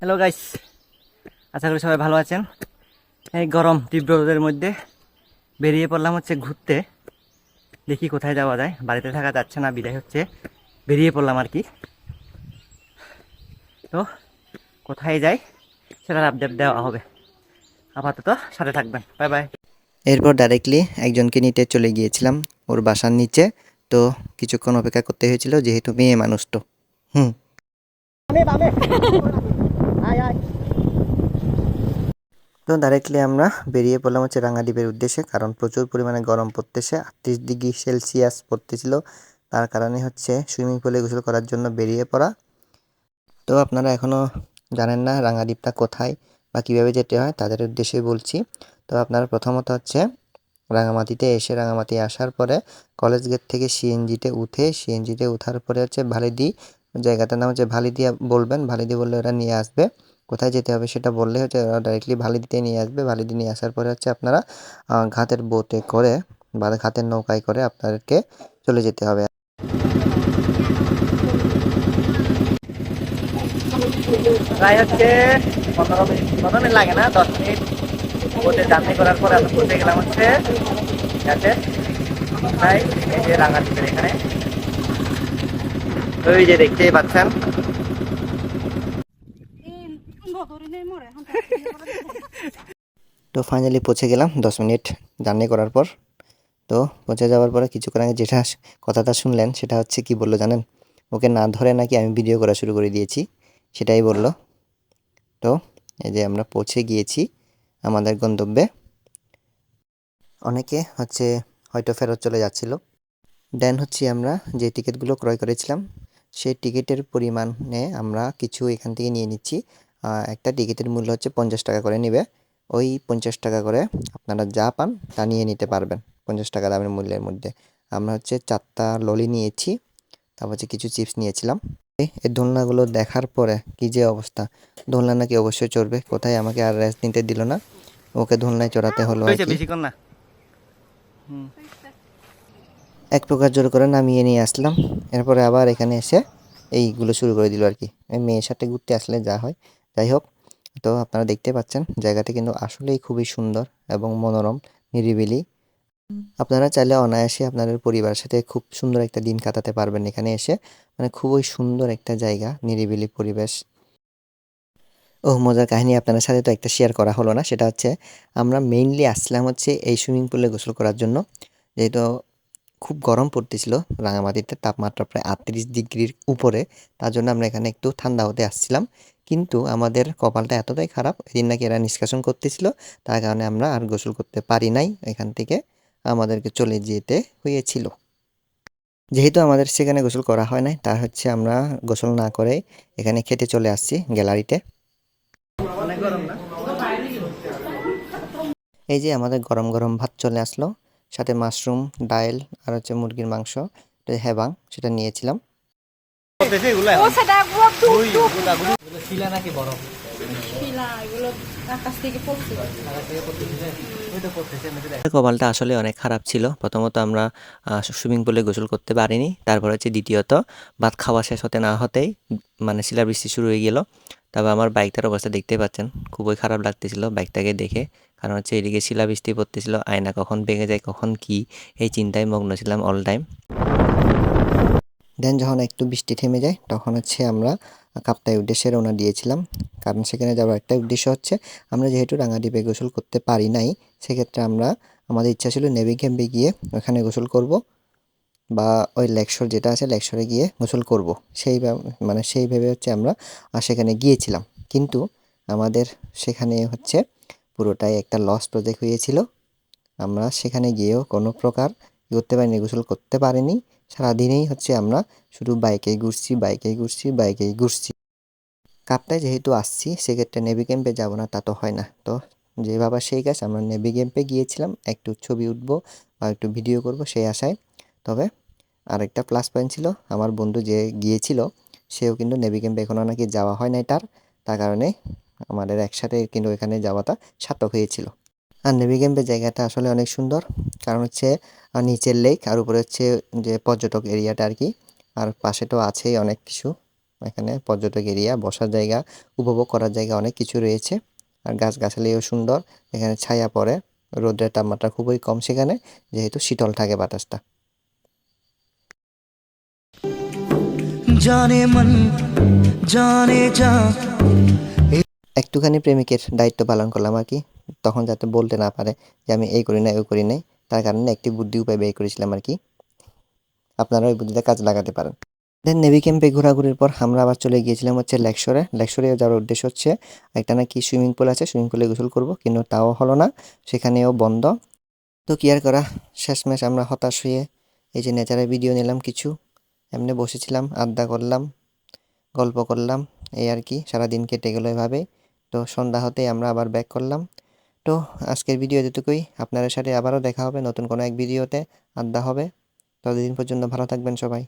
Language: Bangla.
হ্যালো গাইস আশা করি সবাই ভালো আছেন। এই গরম তীব্র রোদের মধ্যে বেরিয়ে পড়লাম হচ্ছে ঘুরতে। দেখি কোথায় যাওয়া যায়। বাড়িতে থাকা যাচ্ছে না, বিদায় হচ্ছে। বেরিয়ে পড়লাম আর কি। তো, কোথায় যাই? সেটার আপডেট দেওয়া হবে। আপাতত সাথে থাকবেন। বাই বাই এরপর ডাইরেক্টলি একজনকে নিতে চলে গিয়েছিলাম, ওর বাসার নিচে। তো কিছুক্ষণ অপেক্ষা করতে হয়েছিল, যেহেতু মেয়ে মানুষ তো। হুম। তো ডাইরেক্টলি আমরা বেরিয়ে পড়লাম হচ্ছে রাঙাদ্বীপের উদ্দেশ্যে, কারণ প্রচুর পরিমাণে গরম পড়তেছে, আটত্রিশ ডিগ্রি সেলসিয়াস পড়তেছিল। তার কারণে হচ্ছে সুইমিং পুলে গোসল করার জন্য বেরিয়ে পড়া। তো আপনারা এখনও জানেন না রাঙাদ্বীপটা কোথায় বা কীভাবে যেতে হয়, তাদের উদ্দেশ্যে বলছি। তো আপনারা প্রথমত হচ্ছে রাঙামাটিতে এসে, রাঙামাটি আসার পরে কলেজ গেট থেকে সিএনজিতে উঠে, সিএনজিতে ওঠার পরে হচ্ছে ভালিদি জায়গাটার নাম হচ্ছে ভালিদিয়া বলবেন। ভালিদি বললে ওরা নিয়ে আসবে। কোথায় যেতে হবে সেটা বললে হচ্ছে ওরা ডাইরেক্টলি ভালিদিতে নিয়ে আসবে। ভালিদি নিয়ে আসার পরে হচ্ছে আপনারা ঘাতের বোটে করে বা ঘাতের নৌকায় করে আপনাদেরকে চলে যেতে হবে। প্রায় হচ্ছে পনেরো মিনিট পনেরো মিনিট লাগে না, দশ মিনিট। বোটে জার্নি করার পরে আমরা পৌঁছে গেলাম হচ্ছে যাতে তাই এই যে রাঙাদ্বীপের এখানে। ওই যে দেখতেই পাচ্ছেন। তো ফাইনালি পৌঁছে গেলাম দশ মিনিট জার্নি করার পর। তো পৌঁছে যাওয়ার পরে কিছুক্ষণ আগে যেটা কথাটা শুনলেন সেটা হচ্ছে কি বলল জানেন? ওকে না ধরে নাকি আমি ভিডিও করা শুরু করে দিয়েছি। সেটাই বলল। তো, এই যে আমরা পৌঁছে গিয়েছি আমাদের গন্তব্যে। অনেকে হচ্ছে হয়তো ফেরত চলে যাচ্ছিল। দেন হচ্ছে আমরা যে টিকিটগুলো ক্রয় করেছিলাম, সেই টিকিটের পরিমাণে আমরা কিছু এখান থেকে নিয়ে নিচ্ছি। একটা টিকিটের মূল্য হচ্ছে পঞ্চাশ টাকা করে নেবে। ওই পঞ্চাশ টাকা করে আপনারা যা পান তা নিয়ে নিতে পারবেন পঞ্চাশ টাকা দামের মূল্যের মধ্যে। আমরা হচ্ছে চারটা ললি নিয়েছি, তারপর হচ্ছে কিছু চিপস নিয়েছিলাম। এই দোলনাগুলো দেখার পরে কি যে অবস্থা? দোলনা নাকি অবশ্যই চড়বে। কোথায়? আমাকে আর রেস্ট নিতে দিল না। ওকে দোলনায় চড়াতে হলো না। এক প্রকার জোর করে নামিয়ে নিয়ে আসলাম। এরপরে আবার এখানে এসে এইগুলো শুরু করে দিল আর কি। এই মেয়ের সাথে ঘুরতে আসলে যা হয়। যাই হোক তো আপনারা দেখতে পাচ্ছেন জায়গাটি কিন্তু আসলেই খুবই সুন্দর এবং মনোরম নিরিবিলি। আপনারা চাইলে অনায়াসে আপনাদের পরিবারের সাথে খুব সুন্দর একটা দিন কাটাতে পারবেন এখানে এসে। মানে খুবই সুন্দর একটা জায়গা, নিরিবিলি পরিবেশ। ও মজার কাহিনী আপনাদের সাথে তো একটা শেয়ার করা হলো না, সেটা হচ্ছে আমরা মেইনলি আসলাম হচ্ছে এই সুইমিং পুলে গোসল করার জন্য। যেহেতু খুব গরম পড়তেছিল, রাঙামাটিতে তাপমাত্রা প্রায় আটত্রিশ ডিগ্রির উপরে, তার জন্য আমরা এখানে একটু ঠান্ডা হতে আসছিলাম। কিন্তু আমাদের কপালটা এতটাই খারাপ, এদিন নাকি এরা নিষ্কাশন করতেছিল, তার কারণে আমরা আর গোসল করতে পারি নাই এখান থেকে। আমাদেরকে চলে যেতে হয়েছিল। যেহেতু আমাদের সেখানে গোসল করা হয় নাই তার হচ্ছে আমরা গোসল না করে এখানে খেতে চলে আসছি গ্যালারিতে। এই যে আমাদের গরম গরম ভাত চলে আসলো সাথে মাশরুম ডাল আর হচ্ছে মুরগির মাংস হেবাং সেটা নিয়েছিলাম। কপালটা আসলে অনেক খারাপ ছিল। প্রথমত আমরা সুইমিং পুলে গোসল করতে পারিনি। তারপর হচ্ছে দ্বিতীয়ত, ভাত খাওয়া শেষ হতে না হতেই মানে শিলাবৃষ্টি শুরু হয়ে গেল। তবে আমার বাইকটার অবস্থা দেখতে পাচ্ছেন, খুবই খারাপ লাগতেছিল বাইকটাকে দেখে। কারণ হচ্ছে এদিকে শিলাবৃষ্টি পড়তেছিল, আয়না কখন ভেঙে যায়, কখন কি, এই চিন্তায় মগ্ন ছিলাম অল টাইম দেন যখন একটু বৃষ্টি থেমে যায়, তখন হচ্ছে আমরা কাপ্তাই উদ্দেশ্যে রওনা দিয়েছিলাম। কারণ সেখানে যাওয়ার একটা উদ্দেশ্য হচ্ছে, আমরা যেহেতু রাঙাদ্বীপে গোসল করতে পারি নাই, সেক্ষেত্রে আমরা, আমাদের ইচ্ছা ছিল নেভি ক্যাম্পে গিয়ে ওখানে গোসল করব বা ওই লেকশোর যেটা আছে লেকশোরে গিয়ে গোসল করব। সেই মানে সেই ভেবে হচ্ছে আমরা সেখানে গিয়েছিলাম। কিন্তু আমাদের সেখানে হচ্ছে পুরোটাই একটা লস প্রজেক্ট হয়েছিল। আমরা সেখানে গিয়েও কোনো প্রকার ই করতে পারিনি, গোসল করতে পারিনি। সারাদিনেই হচ্ছে আমরা শুধু বাইকেই ঘুরছি বাইকেই ঘুরছি বাইকেই ঘুরছি। কাপটায় যেহেতু আসছি, সেক্ষেত্রে নেভি ক্যাম্পে যাব না, তা তো হয় না। তো যে বাবা সেই কাজ, আমরা নেভি ক্যাম্পে গিয়েছিলাম, একটু ছবি উঠবো বা একটু ভিডিও করব সেই আশায়। তবে আরেকটা প্লাস পয়েন্ট ছিল, আমার বন্ধু যে গিয়েছিল, সেও কিন্তু নেভি ক্যাম্পে এখনও নাকি যাওয়া হয় নাই তার। তার কারণে আমাদের একসাথে কিন্তু এখানে যাওয়াটা সার্থক হয়েছিল। আর নেভি ক্যাম্পের জায়গাটা আসলে অনেক সুন্দর। কারণ হচ্ছে নিচের লেক আর উপরে হচ্ছে যে পর্যটক এরিয়াটা আর কি আর পাশে তো আছেই অনেক কিছু। এখানে পর্যটক এরিয়া বসার জায়গা উপভোগ করার জায়গা অনেক কিছু রয়েছে। আর গাছগাছালিও সুন্দর। এখানে ছায়া পড়ে। রোদের তাপমাত্রা খুবই কম সেখানে যেহেতু শীতল থাকে বাতাসটা। জানে যা একটুখানি প্রেমিকের দায়িত্ব পালন করলাম আর কি। তখন যাতে বলতে না পারে যে আমি এই করি না ওই করি নাই, তার কারণে একটি বুদ্ধি উপায় ব্যয় করেছিলাম আর কি। আপনারা ওই বুদ্ধিটা কাজে লাগাতে পারেন। দেন নেভি ক্যাম্পে ঘোরাঘুরির পর আমরা আবার চলে গিয়েছিলাম হচ্ছে লেকশরে। লেকশরে যাওয়ার উদ্দেশ্য হচ্ছে একটা নাকি সুইমিং পুল আছে, সুইমিং পুলে গোসল করব, কিন্তু তাও হলো না, সেখানেও বন্ধ। তো কি আর করা, শেষমেশ আমরা হতাশ হয়ে এই যে নেচারের ভিডিও নিলাম কিছু, এমনি বসেছিলাম, আড্ডা করলাম, গল্প করলাম, এই আর কি, সারাদিন কেটে গেলো এভাবে। তো সন্ধ্যা হতেই আমরা আবার ব্যাক করলাম। তো আজকের ভিডিও যেটুকুই আপনাদের সাথে আবারও দেখা হবে নতুন কোনো এক ভিডিওতে আড্ডা হবে। ততদিন পর্যন্ত ভালো থাকবেন সবাই।